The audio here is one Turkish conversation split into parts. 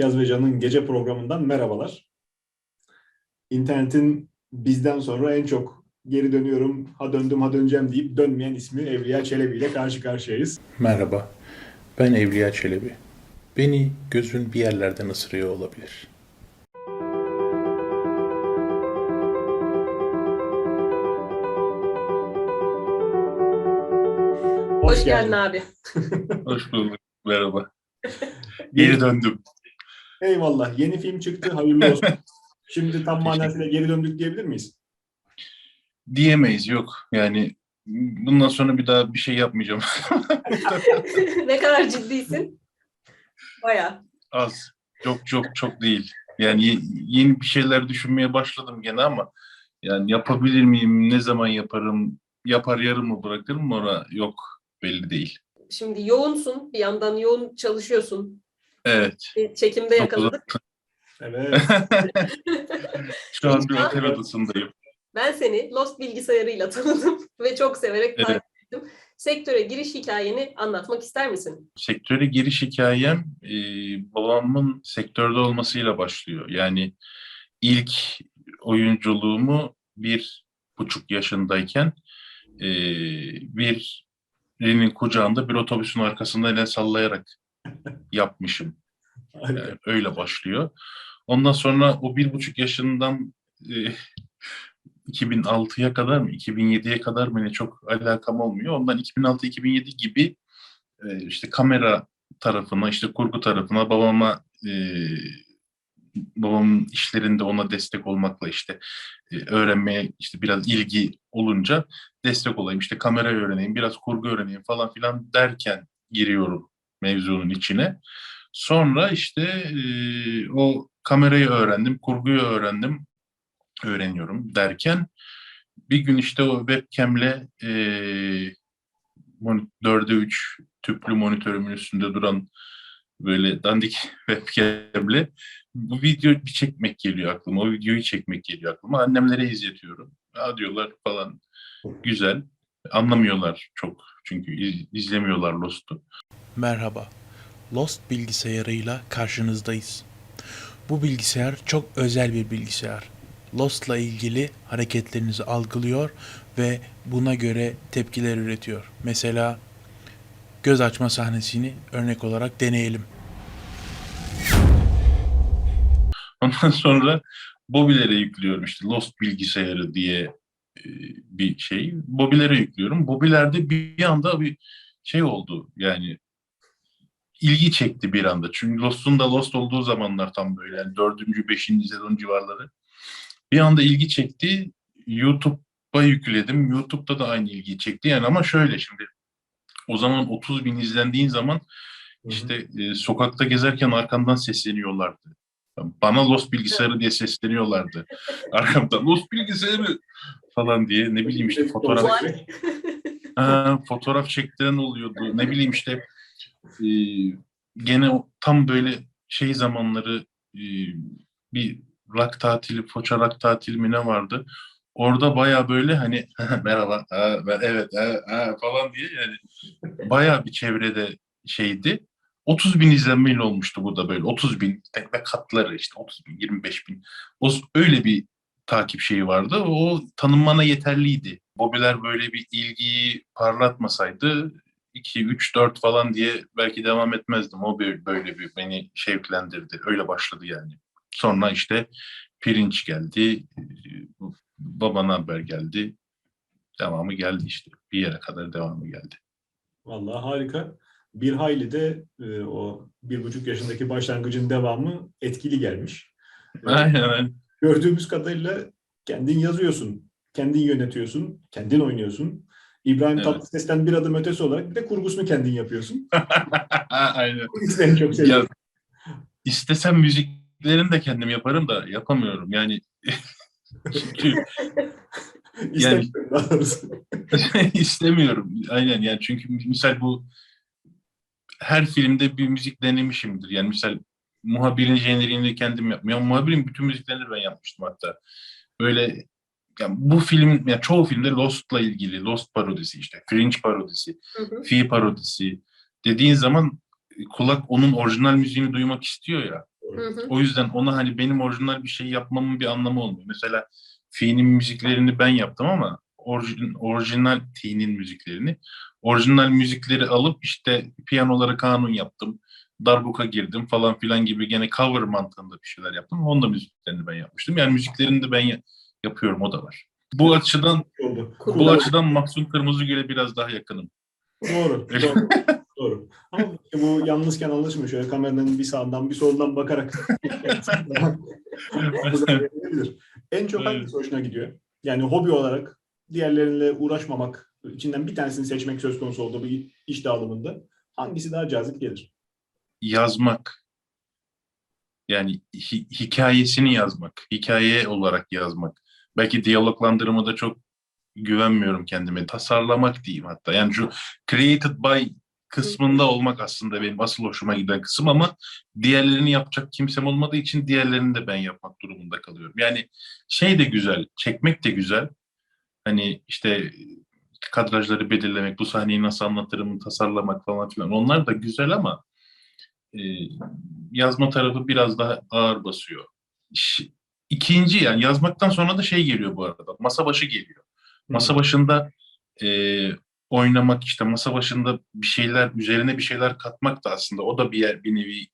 Yaz ve Can'ın gece programından merhabalar. İnternetin bizden sonra en çok geri dönüyorum, ha döndüm ha döneceğim deyip dönmeyen ismi Evliya Çelebi ile karşı karşıyayız. Merhaba, ben Evliya Çelebi. Beni gözün bir yerlerden ısırıyor olabilir. Hoş, geldin abi. Hoş bulduk, merhaba. Geri döndüm. Eyvallah. Yeni film çıktı. Hayırlı olsun. Şimdi tam manasıyla geri döndük diyebilir miyiz? Diyemeyiz, yok. Yani bundan sonra bir daha bir şey yapmayacağım. ne kadar ciddisin? Baya. Az, çok çok çok değil. Yani ye- yeni bir şeyler düşünmeye başladım gene ama yani yapabilir miyim, ne zaman yaparım, yapar yarım mı bırakırım ona yok belli değil. Şimdi yoğunsun. Bir yandan yoğun çalışıyorsun. Evet. Bir Çekimde yakaladık. Evet. Şu an bir otel odasındayım. Ben seni Lost bilgisayarıyla tanıdım ve çok severek Evet. takip ettim. Sektöre giriş hikayeni anlatmak ister misin? sektöre giriş hikayem e, babamın sektörde olmasıyla başlıyor. Yani ilk oyunculuğumu bir buçuk yaşındayken e, birinin kucağında bir otobüsün arkasında el sallayarak yapmışım. Harika. Yani öyle başlıyor. Ondan sonra o bir buçuk yaşından e, 2006'ya kadar mı, 2007'ye kadar mı ne çok alakam olmuyor. Ondan 2006-2007 gibi e, işte kamera tarafına, işte kurgu tarafına babama e, babamın işlerinde ona destek olmakla işte e, öğrenmeye işte biraz ilgi olunca destek olayım. İşte kamera öğreneyim, biraz kurgu öğreneyim falan filan derken giriyorum mevzunun içine. Sonra işte e, o kamerayı öğrendim, kurguyu öğrendim, öğreniyorum derken bir gün işte o webcam'le e, moni- 4'e 3 tüplü monitörümün üstünde duran böyle dandik webcam'le bu videoyu çekmek geliyor aklıma. O videoyu çekmek geliyor aklıma. Annemlere izletiyorum. Ha diyorlar falan güzel. Anlamıyorlar çok çünkü iz- izlemiyorlar Lost'u. Merhaba. Lost bilgisayarıyla karşınızdayız. Bu bilgisayar çok özel bir bilgisayar. Lost'la ilgili hareketlerinizi algılıyor ve buna göre tepkiler üretiyor. Mesela göz açma sahnesini örnek olarak deneyelim. Ondan sonra Bobilere yüklüyorum işte Lost bilgisayarı diye e, bir şey. Bobilere yüklüyorum. Bobilerde bir anda bir şey oldu yani ilgi çekti bir anda. Çünkü Lost'un da Lost olduğu zamanlar tam böyle yani dördüncü, beşinci sezon civarları. Bir anda ilgi çekti. YouTube'a yükledim. YouTube'da da aynı ilgiyi çekti. Yani ama şöyle şimdi o zaman 30 bin izlendiğin zaman işte e, sokakta gezerken arkamdan sesleniyorlardı. Bana Lost bilgisayarı diye sesleniyorlardı. Arkamdan Lost bilgisayarı falan diye ne bileyim işte fotoğraf? Ha, fotoğraf çektiren oluyordu. Ne bileyim işte e, gene tam böyle şey zamanları e, bir rock tatili, Foça rock tatili mi ne vardı? Orada baya böyle hani merhaba, ha, ben, evet ha, ha, falan diye yani baya bir çevrede şeydi. 30 bin izlenmeyle olmuştu bu da böyle. 30 bin ve katları işte 30 bin, 25 bin. O, öyle bir takip şeyi vardı. O tanınmana yeterliydi. Bobiler böyle bir ilgiyi parlatmasaydı 2, 3, 4 falan diye belki devam etmezdim. O böyle, böyle bir beni şevklendirdi. Öyle başladı yani. Sonra işte pirinç geldi. Babana haber geldi. Devamı geldi işte. Bir yere kadar devamı geldi. Vallahi harika. Bir hayli de e, o bir buçuk yaşındaki başlangıcın devamı etkili gelmiş. E, Aynen. aynen. Gördüğümüz kadarıyla kendin yazıyorsun, kendin yönetiyorsun, kendin oynuyorsun. İbrahim Evet. Tatlıses'ten bir adım ötesi olarak bir de kurgusunu kendin yapıyorsun. Aynen. İkisini çok Ya, seviyorum. istesem müziklerini de kendim yaparım da yapamıyorum. Yani çünkü doğrusu. istemiyorum. Aynen yani çünkü misal bu her filmde bir müzik denemişimdir. Yani misal muhabirin jeneriğini kendim yapmıyorum. Muhabirin bütün müziklerini ben yapmıştım hatta. Böyle yani bu film, yani çoğu filmde Lost'la ilgili, Lost parodisi işte, Fringe parodisi, Hı hı. Fi parodisi dediğin zaman kulak onun orijinal müziğini duymak istiyor ya. Hı hı. O yüzden ona hani benim orijinal bir şey yapmamın bir anlamı olmuyor. Mesela Fi'nin müziklerini ben yaptım ama orijin, orijinal T'nin müziklerini orijinal müzikleri alıp işte piyanoları kanun yaptım. Darbuka girdim falan filan gibi gene cover mantığında bir şeyler yaptım. Onun da müziklerini ben yapmıştım. Yani müziklerini de ben ya- yapıyorum o da var. Bu açıdan Oldu. bu Kullan- açıdan Mahsun Kırmızıgül'e biraz daha yakınım. Doğru. Doğru. doğru. Ama bu yalnızken alışmıyor. Şöyle kameranın bir sağından bir soldan bakarak. Bu da yapılabilir. en çok hangisi hoşuna gidiyor? Yani hobi olarak diğerleriyle uğraşmamak, içinden bir tanesini seçmek söz konusu olduğu bir iş dağılımında hangisi daha cazip gelir? yazmak. Yani hi- hikayesini yazmak, hikaye olarak yazmak. Belki diyaloglandırıma da çok güvenmiyorum kendime. Tasarlamak diyeyim hatta. Yani şu created by kısmında olmak aslında benim asıl hoşuma giden kısım ama diğerlerini yapacak kimsem olmadığı için diğerlerini de ben yapmak durumunda kalıyorum. Yani şey de güzel, çekmek de güzel. Hani işte kadrajları belirlemek, bu sahneyi nasıl anlatırım, tasarlamak falan filan. Onlar da güzel ama e, yazma tarafı biraz daha ağır basıyor. İkinci yani yazmaktan sonra da şey geliyor bu arada. Masa başı geliyor. Masa başında e, oynamak işte masa başında bir şeyler üzerine bir şeyler katmak da aslında o da bir yer, bir nevi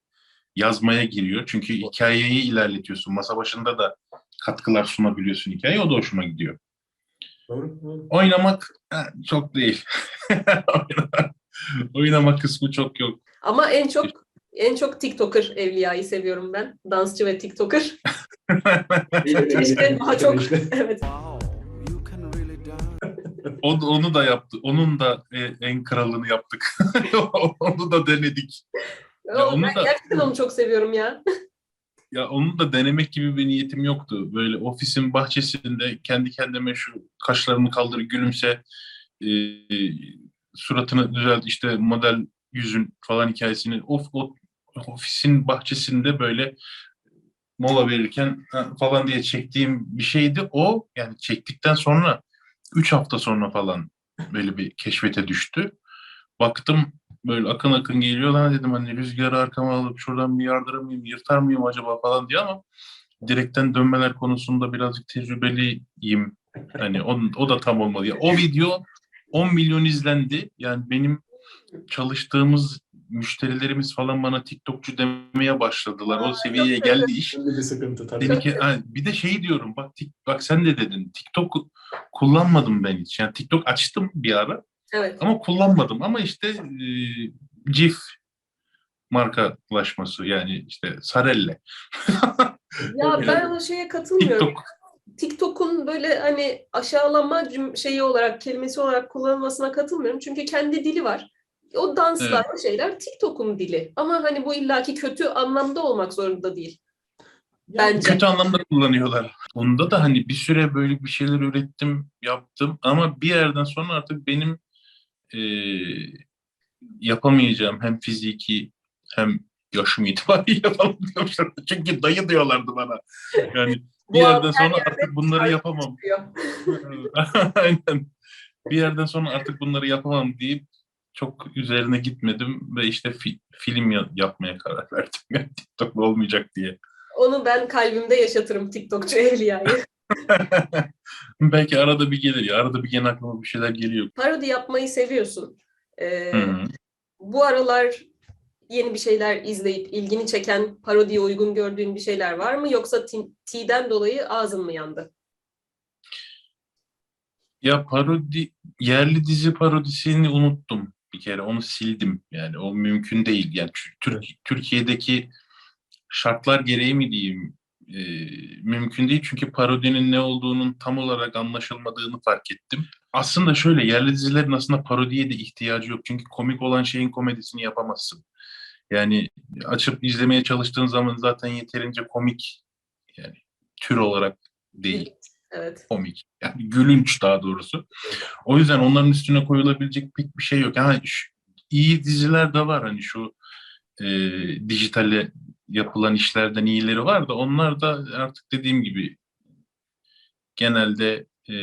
yazmaya giriyor. Çünkü hikayeyi ilerletiyorsun. Masa başında da katkılar sunabiliyorsun hikayeye. O da hoşuma gidiyor. Doğru. doğru. Oynamak çok değil. Oynamak kısmı çok yok. Ama en çok en çok TikToker Evliya'yı seviyorum ben. Dansçı ve TikToker. İşte daha çok evet. O, onu da yaptı. Onun da e, en kralını yaptık. onu da denedik. Ya Oğlum, onu ben da- gerçekten onu çok seviyorum ya. Ya onu da denemek gibi bir niyetim yoktu. Böyle ofisin bahçesinde kendi kendime şu kaşlarını kaldır gülümse e, suratını düzelt işte model yüzün falan hikayesini o, o ofisin bahçesinde böyle mola verirken falan diye çektiğim bir şeydi. O yani çektikten sonra 3 hafta sonra falan böyle bir keşfete düştü. Baktım böyle akın akın geliyor lan dedim hani rüzgarı arkama alıp şuradan bir yardırır mıyım, yırtar mıyım acaba falan diye ama direkten dönmeler konusunda birazcık tecrübeliyim. Hani o, o da tam olmadı. Ya, o video 10 milyon izlendi. Yani benim çalıştığımız müşterilerimiz falan bana TikTokçu demeye başladılar. O seviyeye geldi iş. Bir sıkıntı tabii. Dedi ki ha, bir de şey diyorum bak tik, bak sen de dedin TikTok kullanmadım ben hiç. Yani TikTok açtım bir ara Evet. ama kullanmadım ama işte e, Cif markalaşması yani işte Sarelle. Ya ben o şeye katılmıyorum. TikTok TikTok'un böyle hani aşağılama şeyi olarak, kelimesi olarak kullanılmasına katılmıyorum. Çünkü kendi dili var. O danslar, o şeyler TikTok'un dili. Ama hani bu illaki kötü anlamda olmak zorunda değil. Yani Bence. kötü anlamda kullanıyorlar. Onda da hani bir süre böyle bir şeyler ürettim, yaptım ama bir yerden sonra artık benim e, yapamayacağım hem fiziki hem yaşım itibariyle yapamıyorum. Çünkü dayı diyorlardı bana. Yani bir yerden sonra artık bunları yapamam. Aynen. Bir yerden sonra artık bunları yapamam deyip çok üzerine gitmedim ve işte fi- film ya- yapmaya karar verdim. Yani TikTok'la olmayacak diye. Onu ben kalbimde yaşatırım TikTokçu Evliya'yı. Belki arada bir gelir ya. Arada bir gene aklıma bir şeyler geliyor. Parodi yapmayı seviyorsun. Ee, bu aralar yeni bir şeyler izleyip ilgini çeken, parodiye uygun gördüğün bir şeyler var mı? Yoksa T- T'den dolayı ağzın mı yandı? Ya parodi, yerli dizi parodisini unuttum bir kere. Onu sildim. Yani o mümkün değil. Yani Tür- Türk, Türkiye'deki şartlar gereği mi diyeyim e, mümkün değil. Çünkü parodinin ne olduğunun tam olarak anlaşılmadığını fark ettim. Aslında şöyle yerli dizilerin aslında parodiye de ihtiyacı yok. Çünkü komik olan şeyin komedisini yapamazsın. Yani açıp izlemeye çalıştığın zaman zaten yeterince komik yani tür olarak değil Evet. komik. Yani gülünç daha doğrusu. O yüzden onların üstüne koyulabilecek pek bir şey yok. Yani şu- iyi diziler de var hani şu e, dijitale yapılan işlerden iyileri var da onlar da artık dediğim gibi genelde e,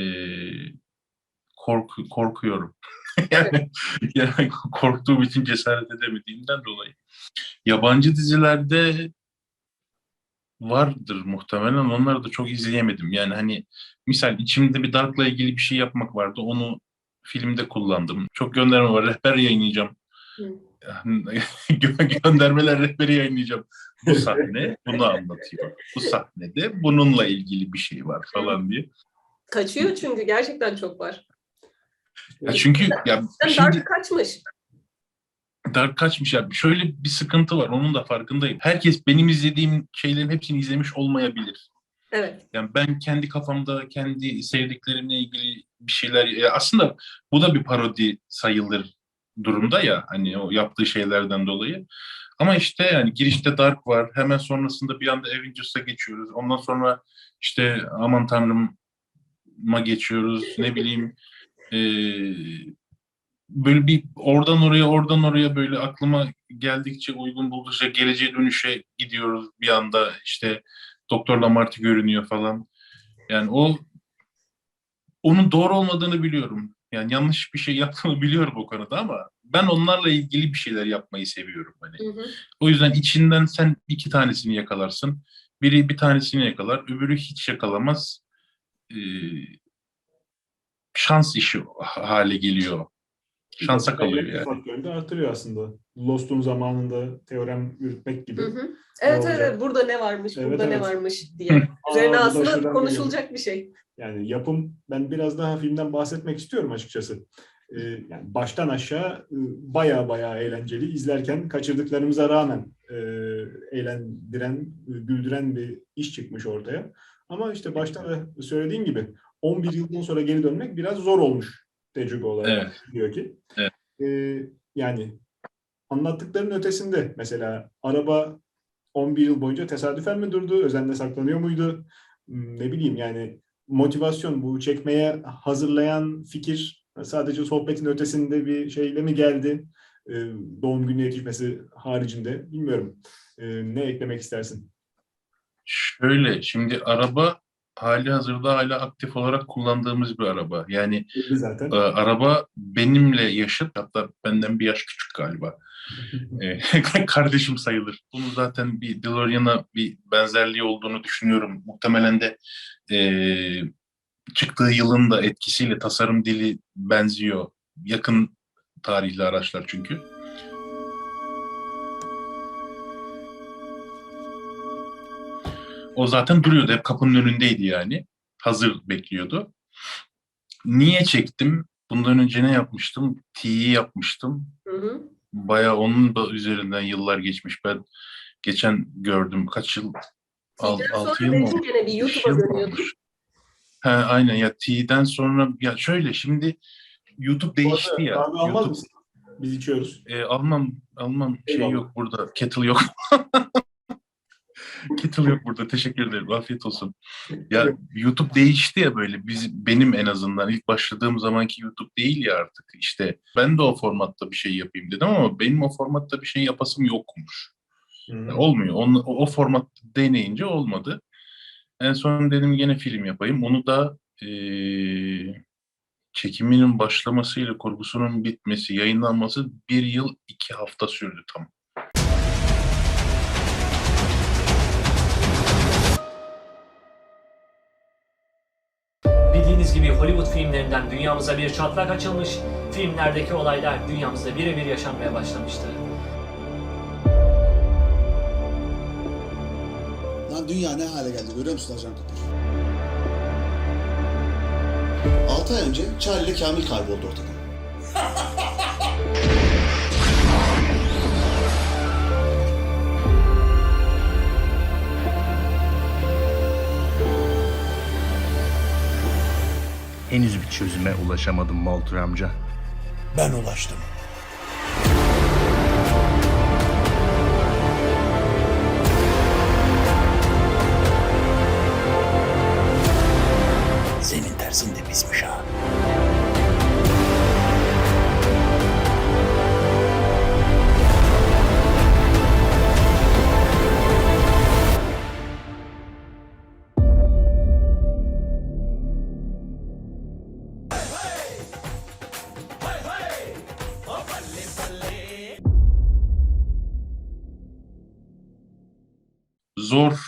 korku, korkuyorum. yani, yani korktuğum için cesaret edemediğimden dolayı. Yabancı dizilerde vardır muhtemelen. Onları da çok izleyemedim. Yani hani misal içimde bir Dark'la ilgili bir şey yapmak vardı. Onu filmde kullandım. Çok gönderme var. Rehber yayınlayacağım. Gö- Göndermeler rehberi yayınlayacağım. Bu sahne bunu anlatıyor. Bu sahnede bununla ilgili bir şey var falan diye. Kaçıyor çünkü gerçekten çok var. Ya çünkü ya şimdi Dark kaçmış. Dark kaçmış ya. Şöyle bir sıkıntı var. Onun da farkındayım. Herkes benim izlediğim şeylerin hepsini izlemiş olmayabilir. Evet. Yani ben kendi kafamda kendi sevdiklerimle ilgili bir şeyler ya aslında bu da bir parodi sayılır durumda ya hani o yaptığı şeylerden dolayı. Ama işte yani girişte Dark var. Hemen sonrasında bir anda Avengers'a geçiyoruz. Ondan sonra işte aman tanrım'a geçiyoruz. Ne bileyim eee, böyle bir oradan oraya oradan oraya böyle aklıma geldikçe uygun buldukça geleceğe dönüşe gidiyoruz bir anda işte Doktor Lamarty görünüyor falan. Yani o onun doğru olmadığını biliyorum. Yani yanlış bir şey yaptığını biliyorum o konuda ama ben onlarla ilgili bir şeyler yapmayı seviyorum hani. Hı hı. O yüzden içinden sen iki tanesini yakalarsın. Biri bir tanesini yakalar, öbürü hiç yakalamaz. Ee, şans işi hale geliyor. Şansa kalıyor yani. faktörünü de artırıyor aslında. Lost'un zamanında teorem yürütmek gibi. Hı hı. Evet, olacak? evet burada ne varmış, Evet, burada ne evet. varmış diye. Üzerine aslında konuşulacak bir şey. Yani yapım, ben biraz daha filmden bahsetmek istiyorum açıkçası. Ee, yani baştan aşağı baya baya eğlenceli. İzlerken kaçırdıklarımıza rağmen e, eğlendiren, e, güldüren bir iş çıkmış ortaya. Ama işte başta da söylediğin gibi 11 yıldan sonra geri dönmek biraz zor olmuş tecrübe olarak Evet. diyor ki. Evet. Ee, yani anlattıklarının ötesinde mesela araba 11 yıl boyunca tesadüfen mi durdu? Özenle saklanıyor muydu? Hmm, Ne bileyim yani motivasyon bu çekmeye hazırlayan fikir sadece sohbetin ötesinde bir şeyle mi geldi? Ee, doğum günü yetişmesi haricinde bilmiyorum. Ee, ne eklemek istersin? Şöyle şimdi araba hali hazırda hala aktif olarak kullandığımız bir araba. Yani zaten. e, araba benimle yaşıt hatta benden bir yaş küçük galiba. E, kardeşim sayılır. Bunun zaten bir DeLorean'a bir benzerliği olduğunu düşünüyorum. Muhtemelen de e, çıktığı yılın da etkisiyle tasarım dili benziyor. Yakın tarihli araçlar çünkü. O zaten duruyordu. Hep kapının önündeydi yani. Hazır bekliyordu. Niye çektim? Bundan önce ne yapmıştım? T'yi yapmıştım. Hı hı. Bayağı onun da üzerinden yıllar geçmiş. Ben geçen gördüm. Kaç yıl? Al, altı yıl mı olmuş? gene bir YouTube'a yıl mı dönüyordu. olmuş? He, aynen ya T'den sonra ya şöyle şimdi YouTube değişti ya. Almaz YouTube, mısın? Biz içiyoruz. e, almam almam şey Eyvallah. yok burada. Kettle yok. Kettle yok burada. Teşekkür ederim. Afiyet olsun. Ya YouTube değişti ya böyle. Biz benim en azından ilk başladığım zamanki YouTube değil ya artık. İşte ben de o formatta bir şey yapayım dedim ama benim o formatta bir şey yapasım yokmuş. Hı. Olmuyor. Onu, o, o format deneyince olmadı. En son dedim yine film yapayım. Onu da eee, çekiminin başlamasıyla kurgusunun bitmesi, yayınlanması bir yıl iki hafta sürdü tam. Bildiğiniz gibi Hollywood filmlerinden dünyamıza bir çatlak açılmış, filmlerdeki olaylar dünyamızda birebir yaşanmaya başlamıştı. Lan dünya ne hale geldi görüyor musun Ajan Cooper? 6 ay önce Charlie ile Kamil kayboldu ortadan. Henüz bir çözüme ulaşamadım Moltur amca. Ben ulaştım. Zor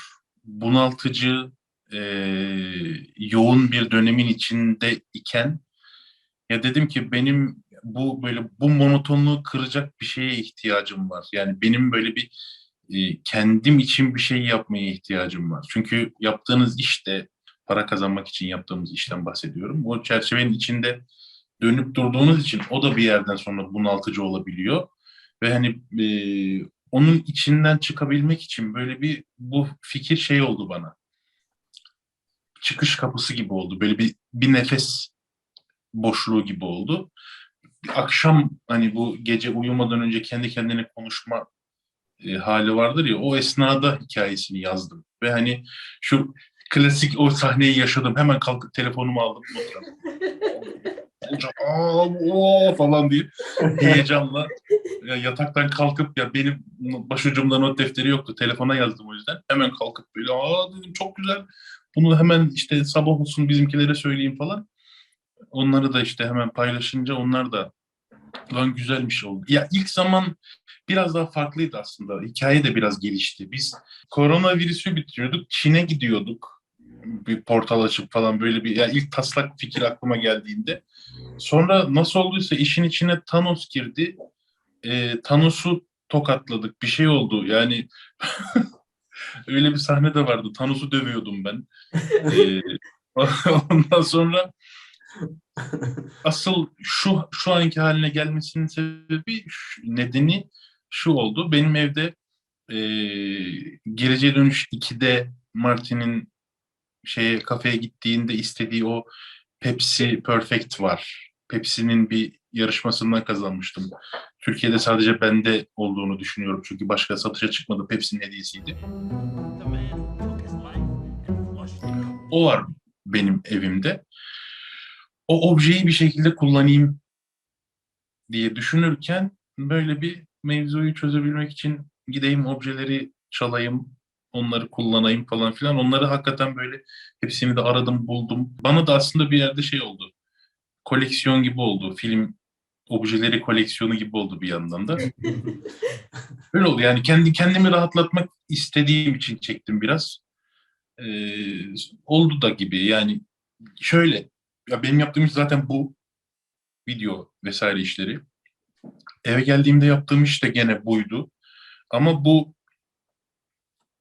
bunaltıcı, e, yoğun bir dönemin içinde iken ya dedim ki benim bu böyle bu monotonluğu kıracak bir şeye ihtiyacım var. Yani benim böyle bir e, kendim için bir şey yapmaya ihtiyacım var. Çünkü yaptığınız işte para kazanmak için yaptığımız işten bahsediyorum. O çerçevenin içinde dönüp durduğunuz için o da bir yerden sonra bunaltıcı olabiliyor. Ve hani e, onun içinden çıkabilmek için böyle bir bu fikir şey oldu bana. Çıkış kapısı gibi oldu. Böyle bir bir nefes boşluğu gibi oldu. Akşam hani bu gece uyumadan önce kendi kendine konuşma e, hali vardır ya o esnada hikayesini yazdım. Ve hani şu klasik o sahneyi yaşadım. Hemen kalkıp telefonumu aldım. Olacak, aa, oo falan diye heyecanla ya yataktan kalkıp ya benim başucumda not defteri yoktu. Telefona yazdım o yüzden. Hemen kalkıp böyle aa dedim çok güzel. Bunu hemen işte sabah olsun bizimkilere söyleyeyim falan. Onları da işte hemen paylaşınca onlar da lan güzelmiş oldu. Ya ilk zaman biraz daha farklıydı aslında. Hikaye de biraz gelişti. Biz koronavirüsü bitiriyorduk. Çin'e gidiyorduk. Bir portal açıp falan böyle bir ya ilk taslak fikir aklıma geldiğinde. Sonra nasıl olduysa işin içine Thanos girdi. Ee, Thanos'u tokatladık. Bir şey oldu. Yani öyle bir sahne de vardı. Thanos'u dövüyordum ben. Ee, ondan sonra asıl şu şu anki haline gelmesinin sebebi nedeni şu oldu. Benim evde e, Geleceğe Dönüş 2'de Martin'in şeye kafeye gittiğinde istediği o Pepsi Perfect var. Pepsi'nin bir yarışmasından kazanmıştım. Türkiye'de sadece bende olduğunu düşünüyorum. Çünkü başka satışa çıkmadı. Pepsi'nin hediyesiydi. O var benim evimde. O objeyi bir şekilde kullanayım diye düşünürken böyle bir mevzuyu çözebilmek için gideyim objeleri çalayım, onları kullanayım falan filan. Onları hakikaten böyle hepsini de aradım, buldum. Bana da aslında bir yerde şey oldu. Koleksiyon gibi oldu. Film objeleri koleksiyonu gibi oldu bir yandan da. Öyle oldu yani kendi kendimi rahatlatmak istediğim için çektim biraz. Ee, oldu da gibi yani şöyle ya benim yaptığım iş zaten bu video vesaire işleri. Eve geldiğimde yaptığım iş de gene buydu. Ama bu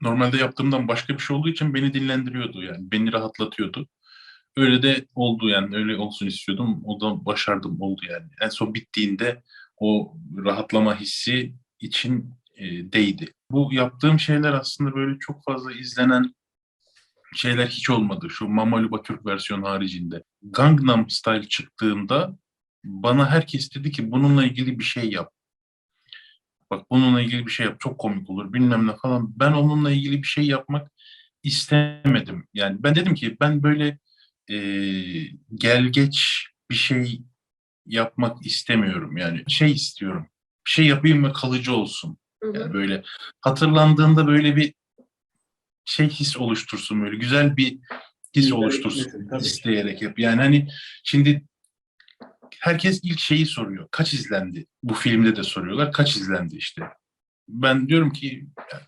normalde yaptığımdan başka bir şey olduğu için beni dinlendiriyordu yani beni rahatlatıyordu. Öyle de oldu yani öyle olsun istiyordum. O da başardım oldu yani. En son bittiğinde o rahatlama hissi için e, değdi. Bu yaptığım şeyler aslında böyle çok fazla izlenen şeyler hiç olmadı. Şu Mamaluba Türk versiyon haricinde. Gangnam Style çıktığında bana herkes dedi ki bununla ilgili bir şey yap. Bak bununla ilgili bir şey yap. Çok komik olur bilmem ne falan. Ben onunla ilgili bir şey yapmak istemedim. Yani ben dedim ki ben böyle e, gel geç bir şey yapmak istemiyorum. Yani şey istiyorum. Bir şey yapayım ve kalıcı olsun. Hı hı. Yani böyle hatırlandığında böyle bir şey his oluştursun böyle güzel bir his oluştursun isteyerek yap. Yani hani şimdi herkes ilk şeyi soruyor. Kaç izlendi? Bu filmde de soruyorlar. Kaç izlendi işte. Ben diyorum ki yani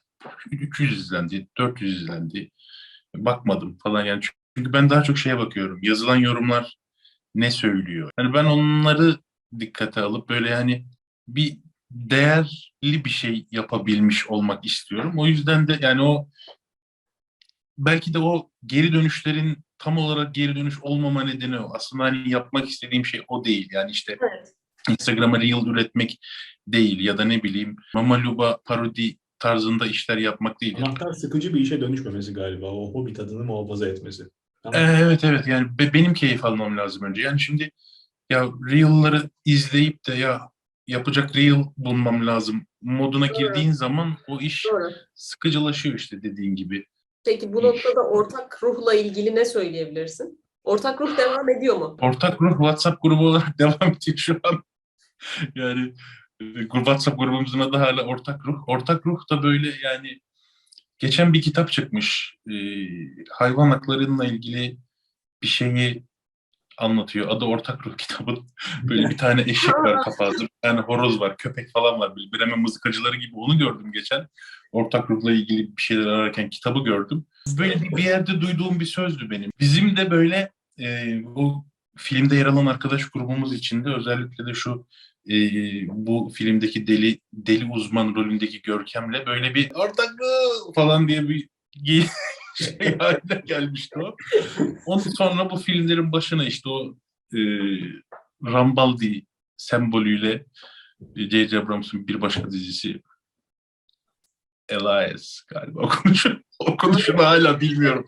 300 izlendi, 400 izlendi. Bakmadım falan yani. Çünkü ben daha çok şeye bakıyorum. Yazılan yorumlar ne söylüyor? Hani ben onları dikkate alıp böyle hani bir değerli bir şey yapabilmiş olmak istiyorum. O yüzden de yani o belki de o geri dönüşlerin tam olarak geri dönüş olmama nedeni o. Aslında hani yapmak istediğim şey o değil. Yani işte Evet. Instagram'a reel üretmek değil ya da ne bileyim Mama Luba parodi tarzında işler yapmak değil. Anahtar sıkıcı bir işe dönüşmemesi galiba. O hobi tadını muhafaza etmesi. Ama Ee, Evet evet yani be- benim keyif almam lazım önce. Yani şimdi ya Reel'ları izleyip de ya yapacak Reel bulmam lazım moduna Doğru. girdiğin zaman o iş Doğru. sıkıcılaşıyor işte dediğin gibi. Peki bu noktada ortak ruhla ilgili ne söyleyebilirsin? Ortak ruh devam ediyor mu? Ortak ruh WhatsApp grubu olarak devam ediyor şu an. yani e, WhatsApp grubumuzun adı hala ortak ruh. Ortak ruh da böyle yani geçen bir kitap çıkmış. Ee, hayvan haklarıyla ilgili bir şeyi anlatıyor. Adı Ortak Ruh kitabın. Böyle bir tane eşek var bir tane horoz var, köpek falan var. Böyle Bremen mızıkacıları gibi onu gördüm geçen. Ortak Ruh'la ilgili bir şeyler ararken kitabı gördüm. Böyle bir, yerde duyduğum bir sözdü benim. Bizim de böyle e, bu filmde yer alan arkadaş grubumuz içinde özellikle de şu e, bu filmdeki deli deli uzman rolündeki Görkem'le böyle bir ortak falan diye bir şey haline gelmişti o. Ondan sonra bu filmlerin başına işte o e, Rambaldi sembolüyle J.J. Abrams'ın bir başka dizisi Elias galiba okunuşu. Okunuşunu hala bilmiyorum.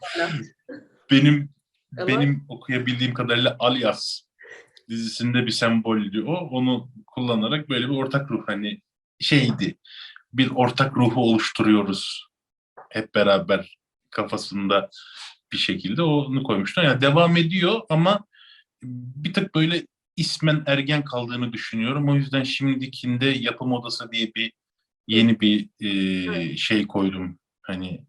Benim benim okuyabildiğim kadarıyla Alias dizisinde bir semboldü o. Onu kullanarak böyle bir ortak ruh hani şeydi. Bir ortak ruhu oluşturuyoruz hep beraber kafasında bir şekilde onu koymuşlar. Yani devam ediyor ama bir tık böyle ismen ergen kaldığını düşünüyorum. O yüzden şimdikinde yapım odası diye bir yeni bir e, Evet. şey koydum. Hani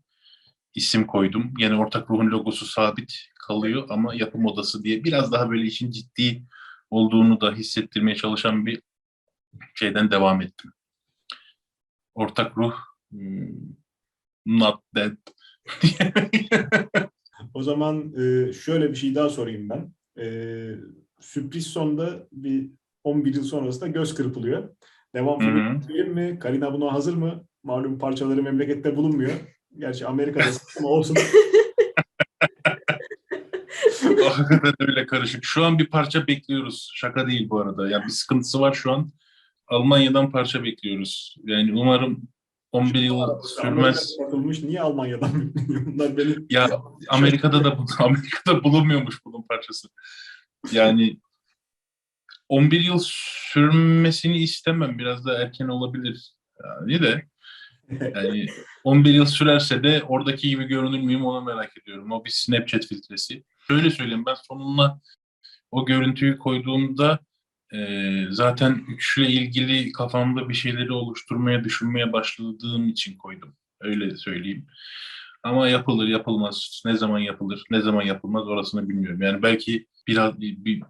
isim koydum. Yani ortak ruhun logosu sabit kalıyor ama yapım odası diye biraz daha böyle işin ciddi olduğunu da hissettirmeye çalışan bir şeyden devam ettim. Ortak ruh hmm, not dead O zaman e, şöyle bir şey daha sorayım ben. Sürpriz sonda bir 11 yıl sonrasında göz kırpılıyor. Devam izleyelim mi? Karina buna hazır mı? Malum parçaları memlekette bulunmuyor. Gerçi Amerika'da ama olsun. Hakikaten öyle karışık. Şu an bir parça bekliyoruz. Şaka değil bu arada. Yani bir sıkıntısı var şu an. Almanya'dan parça bekliyoruz. Yani umarım 11 yıl sürmez. Satılmış. Niye Almanya'dan. Bunlar beni Ya Amerika'da da Amerika'da bulunmuyormuş bunun parçası. Yani 11 yıl sürmesini istemem. Biraz da erken olabilir. Yani de yani 11 yıl sürerse de oradaki gibi görünür müyüm onu merak ediyorum. O bir Snapchat filtresi. Şöyle söyleyeyim ben sonuna o görüntüyü koyduğumda e, zaten üçle ilgili kafamda bir şeyleri oluşturmaya, düşünmeye başladığım için koydum. Öyle söyleyeyim. Ama yapılır, yapılmaz. Ne zaman yapılır, ne zaman yapılmaz orasını bilmiyorum. Yani belki biraz bir,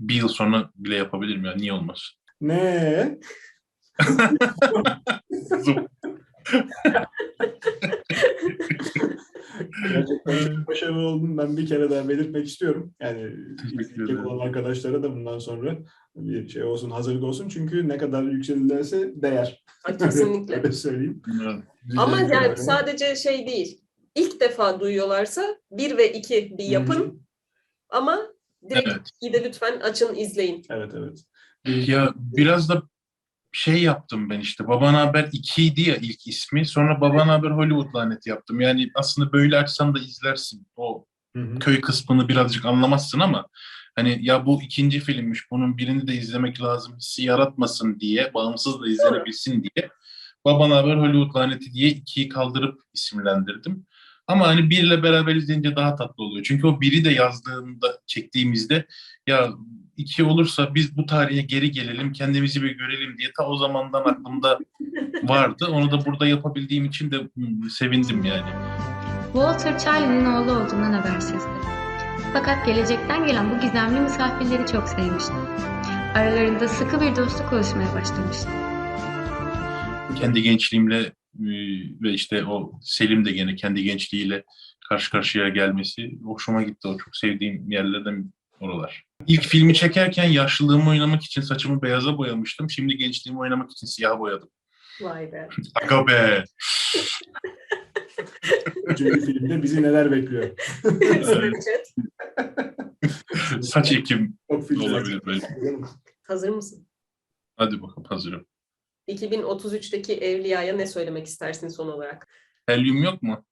bir, yıl sonra bile yapabilirim ya. Niye olmaz? ne? Gerçekten çok başarılı oldun. Ben bir kere daha belirtmek istiyorum. Yani izleyecek olan arkadaşlara da bundan sonra bir şey olsun, hazırlık olsun. Çünkü ne kadar yükselirlerse değer. Kesinlikle. Öyle söyleyeyim. Bilmiyorum. Ama yani bir sadece şey değil. İlk defa duyuyorlarsa bir ve iki bir yapın ama direkt Evet. de lütfen açın izleyin. Evet evet. Ya biraz da şey yaptım ben işte. Babana Haber 2'ydi ya ilk ismi. Sonra Babana Haber Hollywood laneti yaptım. Yani aslında böyle açsam da izlersin. O Hı hı. köy kısmını birazcık anlamazsın ama hani ya bu ikinci filmmiş bunun birini de izlemek lazım hissi yaratmasın diye bağımsız da izlenebilsin diye Babana Haber Hollywood Laneti diye ikiyi kaldırıp isimlendirdim. Ama hani birle beraber izleyince daha tatlı oluyor. Çünkü o biri de yazdığında çektiğimizde ya iki olursa biz bu tarihe geri gelelim kendimizi bir görelim diye ta o zamandan aklımda vardı. Onu da burada yapabildiğim için de hmm, sevindim yani. Walter Charlie'nin oğlu olduğundan habersizdi. Fakat gelecekten gelen bu gizemli misafirleri çok sevmişti. Aralarında sıkı bir dostluk oluşmaya başlamıştı. kendi gençliğimle e, ve işte o Selim de gene kendi gençliğiyle karşı karşıya gelmesi hoşuma gitti. O çok sevdiğim yerlerden oralar. İlk filmi çekerken yaşlılığımı oynamak için saçımı beyaza boyamıştım. Şimdi gençliğimi oynamak için siyah boyadım. Vay be. Aga be! Üçüncü filmde bizi neler bekliyor? Saç ekim olabilir belki. Hazır mısın? Hadi bakalım hazırım. 2033'teki Evliya'ya ne söylemek istersin son olarak? Helyum yok mu?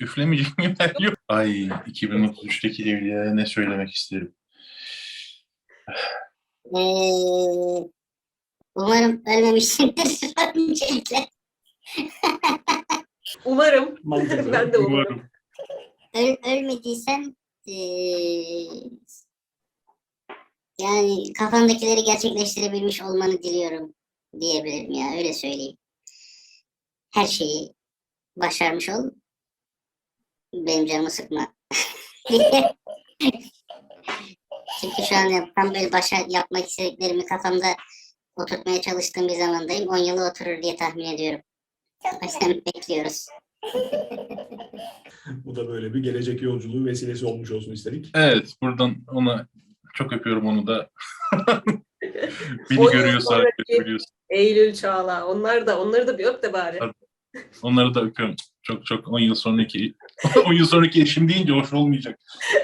Üflemeyecek miyim helyum? Ay 2033'teki evliyaya ne söylemek isterim? Ee, umarım ölmemişsindir öncelikle. Umarım. Mantıklı. ben de umarım. Umarım. Öl, ölmediysen ee, yani kafandakileri gerçekleştirebilmiş olmanı diliyorum diyebilirim ya öyle söyleyeyim. Her şeyi başarmış ol. Benim canımı sıkma. Çünkü şu an tam böyle başa yapmak istediklerimi kafamda oturtmaya çalıştığım bir zamandayım. 10 yılı oturur diye tahmin ediyorum. O yüzden bekliyoruz. Bu da böyle bir gelecek yolculuğu vesilesi olmuş olsun istedik. Evet buradan ona çok öpüyorum onu da. Beni görüyorsa biliyorsun. Eylül Çağla. Onlar da onları da bir öp de bari. Onları da öpüyorum. Çok çok 10 yıl sonraki 10 yıl sonraki eşim deyince hoş olmayacak.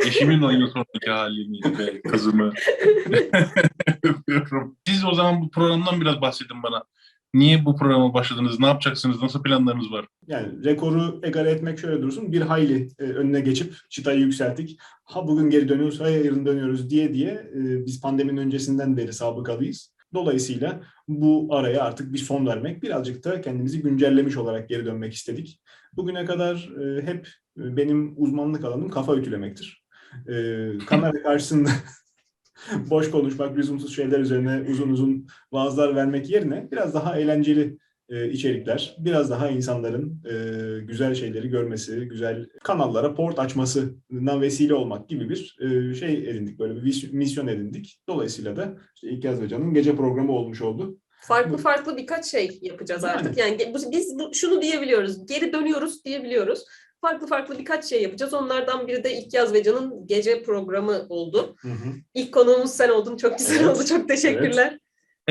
Eşimin 10 yıl sonraki halini ve kızımı öpüyorum. Siz o zaman bu programdan biraz bahsedin bana. Niye bu programa başladınız? Ne yapacaksınız? Nasıl planlarınız var? Yani rekoru egale etmek şöyle dursun. Bir hayli e, önüne geçip çıtayı yükselttik. Ha bugün geri dönüyoruz, ha yarın dönüyoruz diye diye e, biz pandeminin öncesinden beri sabıkalıyız. Dolayısıyla bu araya artık bir son vermek, birazcık da kendimizi güncellemiş olarak geri dönmek istedik. Bugüne kadar e, hep e, benim uzmanlık alanım kafa ütülemektir. E, kamera karşısında boş konuşmak, lüzumsuz şeyler üzerine uzun uzun vaazlar vermek yerine biraz daha eğlenceli e, içerikler, biraz daha insanların e, güzel şeyleri görmesi, güzel kanallara port açmasına vesile olmak gibi bir e, şey edindik, böyle bir misyon edindik. Dolayısıyla da işte İlk Yaz ve Can'ın gece programı olmuş oldu. Farklı farklı birkaç şey yapacağız Yani. artık. Yani bu- biz şunu diyebiliyoruz. Geri dönüyoruz diyebiliyoruz. Farklı farklı birkaç şey yapacağız. Onlardan biri de İlk Yaz ve Can'ın gece programı oldu. Hı hı. İlk konuğumuz sen oldun. Çok güzel Evet. oldu. Çok teşekkürler.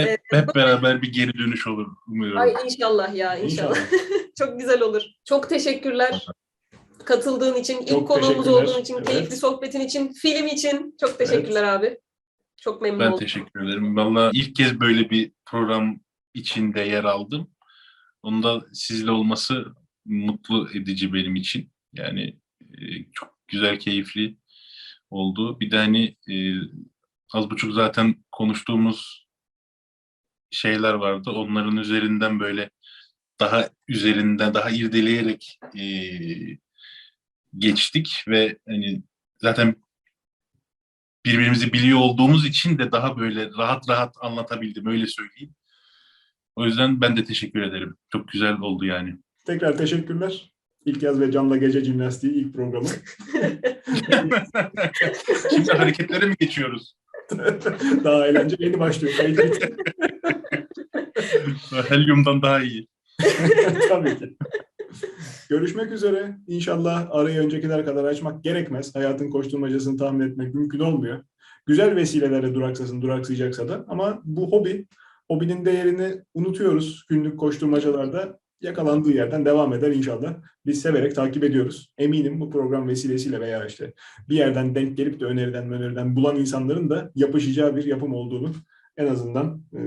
Hep, hep beraber bir geri dönüş olur umuyorum. Ay inşallah ya inşallah. Çok güzel olur. Çok teşekkürler. Katıldığın için, ilk Çok konuğumuz teşekkürler. olduğun için, Evet. keyifli sohbetin için, film için çok teşekkürler abi. Çok memnun Ben oldum. teşekkür ederim. Valla ilk kez böyle bir program içinde yer aldım. Onda sizle olması mutlu edici benim için. Yani e, çok güzel, keyifli oldu. Bir de hani e, az buçuk zaten konuştuğumuz şeyler vardı. Onların üzerinden böyle daha üzerinden, daha irdeleyerek e, geçtik ve hani zaten birbirimizi biliyor olduğumuz için de daha böyle rahat rahat anlatabildim öyle söyleyeyim. O yüzden ben de teşekkür ederim. Çok güzel oldu yani. Tekrar teşekkürler. İlk Yaz ve Can'la Gece Jimnastiği ilk programı. Şimdi hareketlere mi geçiyoruz? daha eğlenceli yeni başlıyor. Helyum'dan daha iyi. Tabii ki. Görüşmek üzere. İnşallah arayı öncekiler kadar açmak gerekmez. Hayatın koşturmacasını tahmin etmek mümkün olmuyor. Güzel vesilelerle duraksasın, duraksayacaksa da. Ama bu hobi, hobinin değerini unutuyoruz günlük koşturmacalarda. Yakalandığı yerden devam eder inşallah. Biz severek takip ediyoruz. Eminim bu program vesilesiyle veya işte bir yerden denk gelip de öneriden öneriden bulan insanların da yapışacağı bir yapım olduğunu en azından e,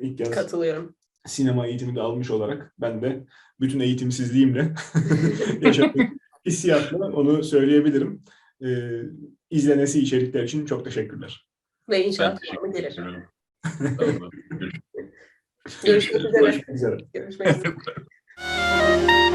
ilk kez Katılıyorum. Sinema eğitimi de almış olarak ben de bütün eğitimsizliğimle yaşadığım hissiyatla onu söyleyebilirim. Ee, izlenesi içerikler için çok teşekkürler. Ve inşallah devamı gelir. Görüşmek üzere. Görüşmek üzere. Görüşmek üzere.